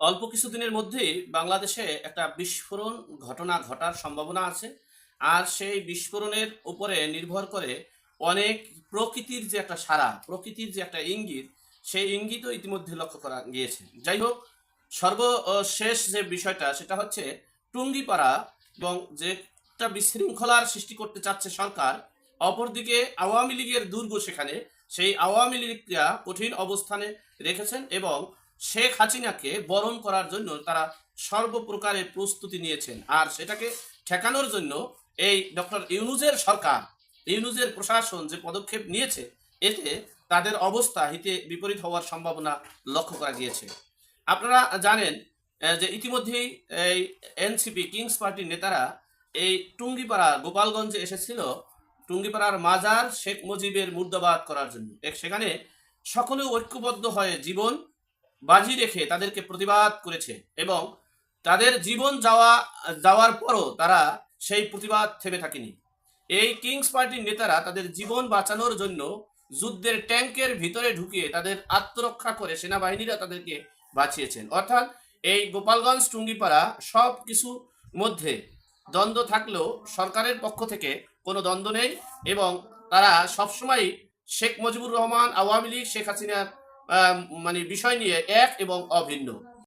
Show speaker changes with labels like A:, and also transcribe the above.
A: অল্প কিছুদিনের মধ্যেই বাংলাদেশে একটা বিস্ফোরণ ঘটনা ঘটার সম্ভাবনা আছে। আর সেই বিস্ফোরণের উপরে নির্ভর করে অনেক প্রকৃতির যে একটা সারা, প্রকৃতির যে একটা ইঙ্গিত, সেই ইঙ্গিতও ইতিমধ্যে লক্ষ্য করা গিয়েছে। যাই হোক, সর্বশেষ যে বিষয়টা, সেটা হচ্ছে টুঙ্গিপাড়া এবং যে একটা বিশৃঙ্খলার সৃষ্টি করতে চাচ্ছে সরকার, অপরদিকে আওয়ামী লীগের দুর্গ সেখানে, সেই আওয়ামী লীগরা কঠিন অবস্থানে রেখেছেন এবং শেখ হাসিনাকে বরণ করার জন্য তারা সর্বপ্রকারের প্রস্তুতি নিয়েছেন। আর সেটাকে ঠেকানোর জন্য এই ডক্টর ইউনুজের সরকার ইউনুজের প্রশাসন যে পদক্ষেপ নিয়েছে, এতে তাদের অবস্থা হিতে বিপরীত হওয়ার সম্ভাবনা লক্ষ্য করা গিয়েছে। আপনারা জানেন যে ইতিমধ্যেই এই এনসিপি, কিংস পার্টির নেতারা এই টুঙ্গিপাড়া গোপালগঞ্জে এসেছিল। টুঙ্গিপাড়ার মাজার শেখ মুজিবের মুর্দাবাদ করার জন্য। সেখানে সকলে ঐক্যবদ্ধ হয়ে জীবন বাজি রেখে তাদেরকে প্রতিবাদ করেছে এবং তাদের জীবন যাওয়া, যাওয়ার পরও তারা সেই প্রতিবাদ থেমে থাকেনি। এই কিংস পার্টির নেতারা তাদের জীবন বাঁচানোর জন্য যুদ্ধের ট্যাঙ্কের ভিতরে ঢুকিয়ে তাদের আত্মরক্ষা করে সেনাবাহিনীরা তাদেরকে বাঁচিয়েছেন। অর্থাৎ এই গোপালগঞ্জ টুঙ্গিপাড়া সব কিছু মধ্যে দ্বন্দ্ব থাকলেও সরকারের পক্ষ থেকে কোনো দ্বন্দ্ব নেই এবং তারা সবসময় শেখ মুজিবুর রহমান, আওয়ামী লীগ, শেখ হাসিনার মানে বিষয় নিয়ে এক এবং অভিন্ন।